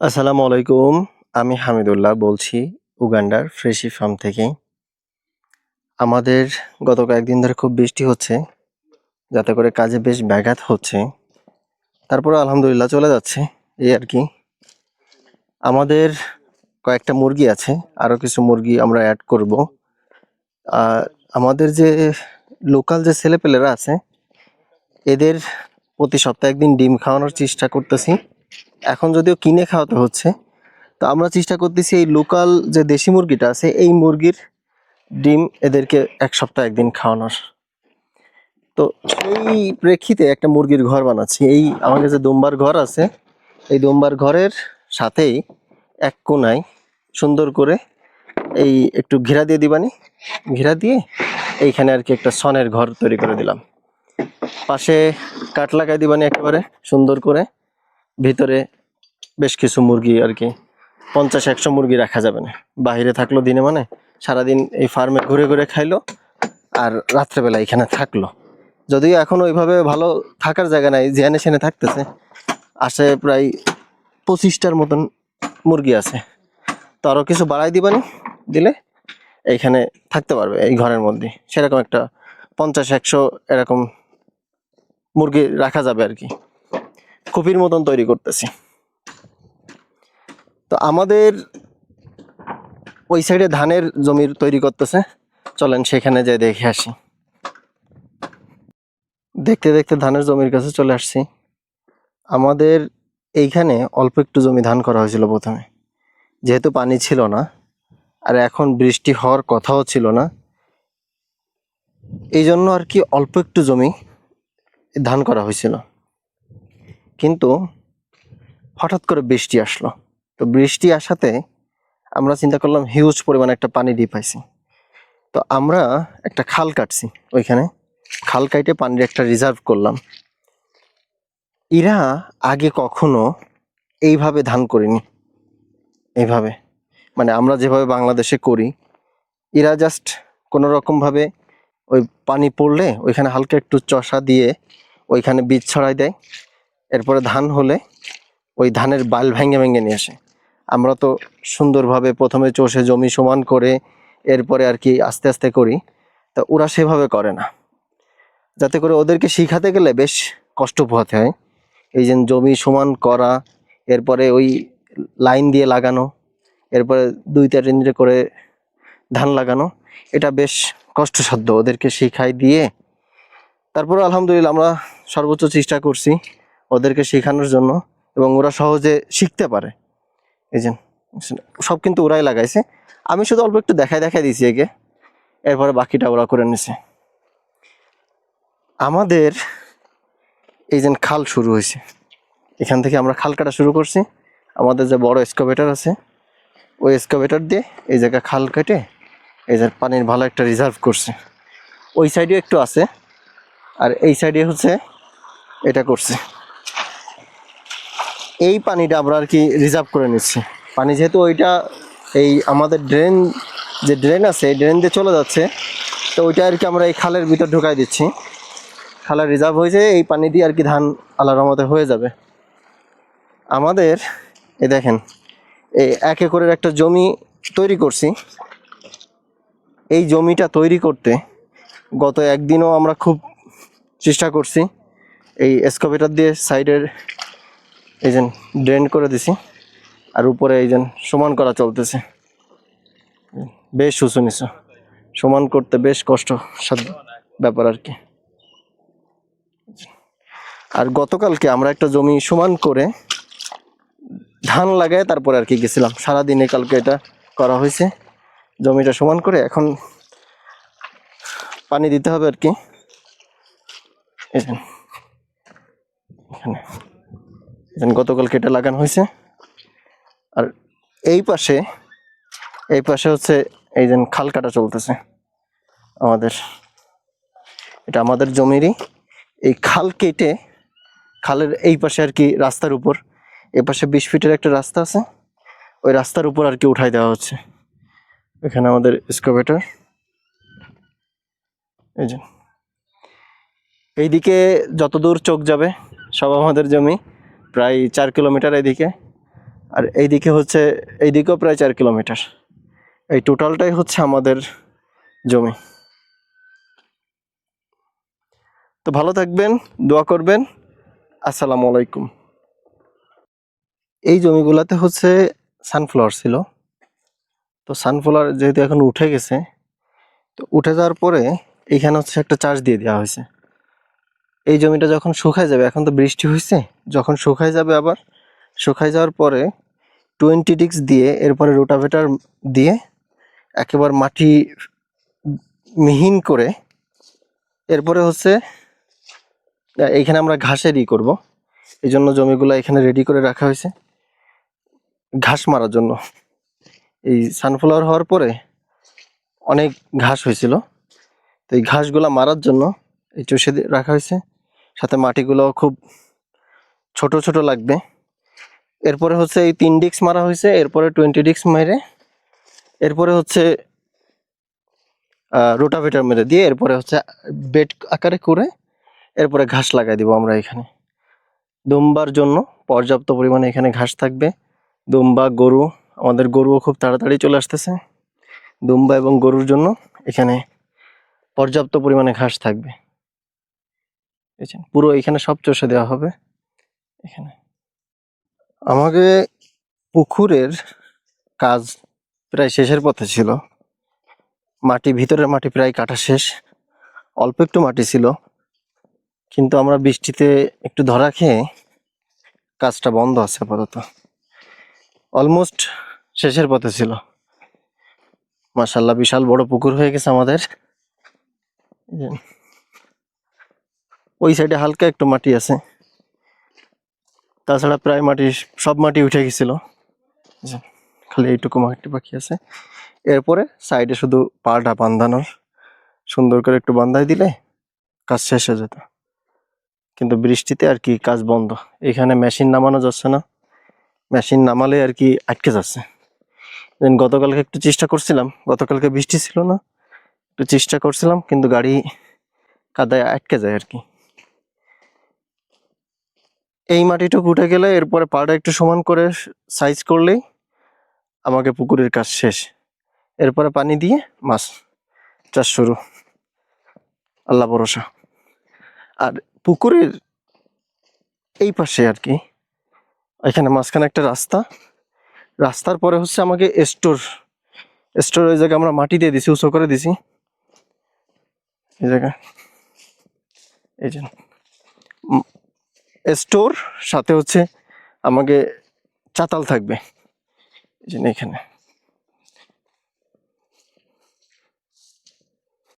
আসসালামু আলাইকুম, আমি হামিদুল্লাহ বলছি উগান্ডার ফ্রেশি ফার্ম থেকে আমাদের গত কয়েকদিন ধরে খুব বৃষ্টি হচ্ছে, যাতে করে কাজে বেশ ব্যাঘাত হচ্ছে। তারপরে আলহামদুলিল্লাহ চলে যাচ্ছে, এই আর কি। আমাদের কয়েকটা মুরগি আছে, আরও কিছু মুরগি আমরা অ্যাড করব। আর আমাদের যে লোকাল যে ছেলেপেলেরা আছে, এদের প্রতি সপ্তাহে একদিন ডিম খাওয়ানোর চেষ্টা করতেছি। এখন যদিও কিনে খাওয়াতে হচ্ছে, তো আমরা চেষ্টা করতেছি এই লোকাল যে দেশি মুরগিটা আছে, এই মুরগির ডিম এদেরকে এক সপ্তাহ একদিন খাওয়ানোর। তো সেই প্রেক্ষিতে একটা মুরগির ঘর বানাচ্ছি। এই আমাদের যে দোম্বার ঘর আছে। এই দোম্বার ঘরের সাথেই এক কোনায় সুন্দর করে এই একটু ঘেরা দিয়ে দিবানি। ঘেরা দিয়ে এইখানে আর কি একটা সনের ঘর তৈরি করে দিলাম। পাশে কাঠ লাগাই দিবানি একেবারে সুন্দর করে। ভিতরে বেশ কিছু মুরগি আর কি। পঞ্চাশ, একশো মুরগি রাখা যাবে না। বাইরে থাকল দিনে মানে সারাদিন এই ফার্মে ঘুরে ঘুরে খাইলো আর রাত্রেবেলা এখানে থাকল। যদিও এখন ওইভাবে ভালো থাকার জায়গা নাই জেনে সেনে থাকতেছে। আসে প্রায় পঁচিশটার মতন মুরগি আছে। তো আরও কিছু বাড়াই দিবানি দিলে এইখানে থাকতে পারবে এই ঘরের মধ্যে। সেরকম একটা পঞ্চাশ, একশো এরকম মুরগি রাখা যাবে আর কি। কপির মতন তৈরি করতেছি। তো আমাদের ওই সাইডে ধানের জমির তৈরি করতেছে। চলেন সেখানে যাই দেখে আসি। দেখতে দেখতে ধানের জমির কাছে চলে আসছি। আমাদের এইখানে অল্প একটু জমি ধান করা হয়েছিল প্রথমে। যেহেতু পানি ছিল না, আর এখন বৃষ্টি হওয়ার কথাও ছিল না এই জন্য আর কি অল্প একটু জমি ধান করা হয়েছিল। কিন্তু হঠাৎ করে বৃষ্টি আসলো। তো বৃষ্টি আসাতে আমরা চিন্তা করলাম হিউজ পরিমাণে একটা পানি ডিপ পাইছি। তো আমরা একটা খাল কাটছি ওইখানে। খাল কাটে পানির একটা রিজার্ভ করলাম। এরা আগে কখনো এইভাবে ধান করিনি। এইভাবে। মানে আমরা যেভাবে বাংলাদেশে করি এরা জাস্ট কোনো রকমভাবে ওই পানি পড়লে ওইখানে হালকা একটু চষা দিয়ে ওইখানে বীজ ছড়াই দেয়। এরপরে ধান হলে ওই ধানের বাল ভেঙে ভেঙে নিয়ে আসে। আমরা তো সুন্দরভাবে প্রথমে চষে জমি সমান করে এরপরে আর কি আস্তে আস্তে করি, তা ওরা সেভাবে করে না। যাতে করে ওদেরকে শিখাতে গেলে বেশ কষ্ট পোহাতে হয়। এই যে জমি সমান করা, এরপরে ওই লাইন দিয়ে লাগানো, এরপরে দুই তিন করে ধান লাগানো, এটা বেশ কষ্টসাধ্য ওদেরকে শিখাই দিয়ে। তারপরে আলহামদুলিল্লাহ আমরা সর্বোচ্চ চেষ্টা করছি। ওদেরকে শেখানোর জন্য এবং ওরা সহজে শিখতে পারে। এই যে, সব কিন্তু ওরাই লাগাইছে। আমি শুধু অল্প একটু দেখাই দেখাই দিয়েছি একে। এরপরে বাকিটা ওরা করে নিছে। আমাদের এই যে খাল শুরু হয়েছে। এখান থেকে আমরা খাল কাটা শুরু করছি। আমাদের যে বড় এক্সকাভেটার আছে, ওই এক্সকাভেটার দিয়ে এই জায়গায় খাল কেটে এই যে পানির ভালো একটা রিজার্ভ করছে। ওই সাইডে একটু আছে। আর এই সাইডে হচ্ছে, এটা করছে। এই পানিটা আমরা আর কি রিজার্ভ করে নিচ্ছি। পানি যেহেতু ওইটা এই আমাদের ড্রেন যে ড্রেন আছে, এই ড্রেন দিয়ে চলে যাচ্ছে, তো ওইটা আর কি আমরা এই খালের ভিতর ঢুকাই দিচ্ছি। খালের রিজার্ভ হয়েছে, এই পানি দিয়ে আর কি ধান আল্লাহর রহমতে হয়ে যাবে। আমাদের এ দেখেন, এই এক একরের একটা জমি তৈরি করছি। এই জমিটা তৈরি করতে গত একদিনও আমরা খুব চেষ্টা করছি, এই এক্সকাভেটার দিয়ে সাইডের এই যে ড্রেন করে দিছি। আর উপরে এই যে সমান করা চলতেছে। বেশ উঁচু নিচু। সমান করতে বেশ কষ্ট সাধ্য ব্যাপার আর কি। আর গতকালকে আমরা একটা জমি সমান করে ধান লাগায় তারপরে আর কি গেছিলাম। সারাদিনে কালকে এটা করা হয়েছে। জমিটা সমান করে এখন পানি দিতে হবে আর কি। এখানে। গতকালকে এটা লাগানো হয়েছে। আর এই পাশে এই পাশে হচ্ছে এই যে খাল কাটা চলতেছে। আমাদের, এটা আমাদের জমিরই। এই খাল কেটে খালের এই পাশে আর কি রাস্তার উপর, এ পাশে বিশ ফিটের একটা রাস্তা আছে। ওই রাস্তার উপর আর কি উঠাই দেওয়া হচ্ছে। এখানে আমাদের স্কোভেটার এই যে। এইদিকে যতদূর চোখ যাবে, সব আমাদের জমি। প্রায় চার কিলোমিটার এইদিকে আর এইদিকে হচ্ছে, এইদিকেও প্রায় চার কিলোমিটার। এই টোটালটাই হচ্ছে আমাদের জমি। তো ভালো থাকবেন, দোয়া করবেন। আসসালামু আলাইকুম। এই জমিগুলোতে হচ্ছে সানফ্লাওয়ার ছিল। তো সানফ্লাওয়ার যেহেতু এখন উঠে গেছে, তো উঠে যাওয়ার পরে এইখানে হচ্ছে একটা চার্জ দিয়ে দেওয়া হয়েছে। এই জমিটা যখন শুকায় যাবে, এখন তো বৃষ্টি হয়েছে যখন শুকায় যাবে আবার, শুকায় যাওয়ার পরে টোয়েন্টি ডিক্স দিয়ে, এরপরে রোটাভেটার দিয়ে একেবারে মাটি মিহিন করে, এরপরে হচ্ছে এইখানে আমরা ঘাসের ই করব। এই জন্য জমিগুলো এখানে রেডি করে রাখা হয়েছে। ঘাস মারার জন্য। এই সানফ্লাওয়ার হওয়ার পরে অনেক ঘাস হয়েছিল। তো এই ঘাসগুলা মারার জন্য এই চষে রাখা হয়েছে। সাথে মাটিগুলো খুব ছোট ছোট লাগবে। এরপরে হচ্ছে এই তিন ডিক্স মারা হয়েছে, এরপরে টোয়েন্টি ডিক্স মেরে, এরপরে হচ্ছে রোটাভেটার মেরে দিয়ে এরপরে হচ্ছে বেড আকারে করে এরপরে ঘাস লাগাই দিব আমরা এখানে। দুম্বার জন্য পর্যাপ্ত পরিমাণে এখানে ঘাস থাকবে। দুম্বা, গরু, আমাদের গরুও খুব তাড়াতাড়ি চলে আসতেছে। দুম্বা এবং গরুর জন্য এখানে পর্যাপ্ত পরিমাণে ঘাস থাকবে? পুরো এখানে সব চষে দেওয়া হবে। এখানে। আমাকে পুকুরের কাজ প্রায় শেষের পথে ছিল। মাটি, ভিতরের মাটি প্রায় কাটা শেষ। অল্প একটু মাটি ছিল। কিন্তু আমরা বৃষ্টিতে একটু ধরা খেয়ে কাজটা বন্ধ আছে আপাতত। অলমোস্ট শেষের পথে ছিল। মাসাল্লাহ বিশাল বড় পুকুর হয়ে গেছে আমাদের। ওই সাইডে হালকা একটু মাটি আছে। তাছাড়া প্রায় মাটি, সব মাটি উঠে গেছিল। খালি এইটুকু মাটি পাখি আছে। এরপরে সাইডে শুধু পাটা বান্ধানোর সুন্দর করে একটু বান্ধাই দিলে কাজ শেষ হয়ে যেত। কিন্তু বৃষ্টিতে আর কি কাজ বন্ধ। এখানে মেশিন নামানো যাচ্ছে না। মেশিন নামালে আর কি আটকে যাচ্ছে। Then গতকালকে একটু চেষ্টা করছিলাম, গতকালকে বৃষ্টি ছিল না। একটু চেষ্টা করছিলাম, কিন্তু গাড়ি কাদায় আটকে যায় আর কি। এই মাটিটুকু উঠে গেলে এরপরে পাড়া একটু সমান করে সাইজ করলেই আমাকে পুকুরের কাজ শেষ। এরপরে পানি দিয়ে মাছ চাষ শুরু। আল্লাহ ভরসা। আর পুকুরের এই পাশে আর কি, এখানে মাঝখানে একটা রাস্তা। রাস্তার পরে হচ্ছে আমাকে স্টোর স্টোর ওই জায়গায় আমরা মাটি দিয়ে দিছি, উঁচু করে দিছি। এই জায়গায়, এই যে। স্টোর সাথে হচ্ছে আমাকে চাতাল থাকবে। এখানে।